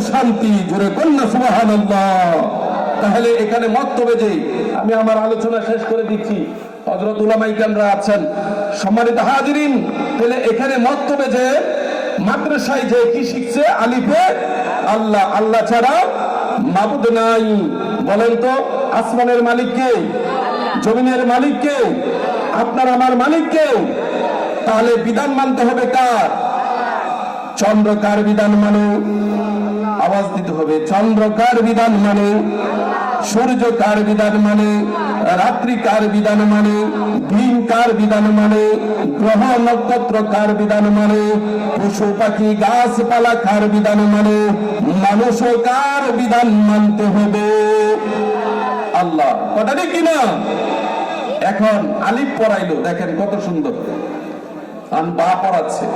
শান্তি, জোরে কন্যা সুবাহান তাহলে এখানে মন্তব্যে যে, আমি আমার আলোচনা শেষ করে দিচ্ছি। কি শিখছে আল্লাহ আল্লাহ ছাড়া নাই। বলেন তো, আসমানের মালিক কে? জমিনের মালিক কে? আপনার আমার মালিক কে? তাহলে বিধান মানতে হবে কার? চন্দ্র কার বিধান মানে। আওয়াজ দিতে হবে চন্দ্র কার বিধান মানে। সূর্য কার বিধান মানে। রাত্রি কার বিধান মানে। দিন কার বিধান মানে। গ্রহ নক্ষত্র কার বিধান মানে। পশু পাখি গাছপালা কার বিধান মানে। মানুষও কার বিধান মানতে হবে। আল্লাহ, কথা ঠিক কিনা? এখন আলিফ পড়াইলো, দেখেন কত সুন্দর। আন বা পড়াচ্ছে।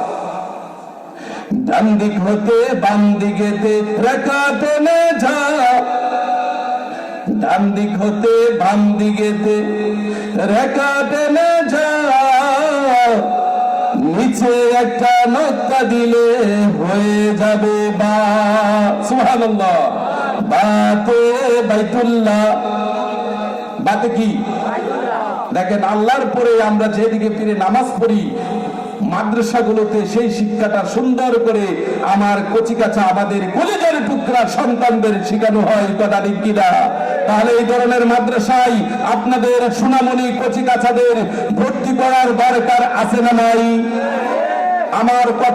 ডান দিক হতে বাম দিকেতে রেখা টেনে যা ডান দিক হতে বাম দিকেতে রেখা টেনে যা নিচে একটা নক্তা দিলে হয়ে যাবে বা। সুবহানাল্লাহ। বাতে বাইতুল্লাহ। বাতে কি? দেখেন আল্লাহর পরে আমরা যেদিকে ফিরে নামাজ পড়ি মাদ্রাসাগুলোতে সেই শিক্ষাটা সুন্দর করে আমার কচিকাছা আমাদের কলেজের টুকরা সন্তানদের শিখানো হয় কথা ঠিক তাহলে এই ধরনের মাদ্রাসায় আপনাদের সোনামণি কচি কাছাদের ভর্তি করার দরকার আছে না নাই? আমার কথা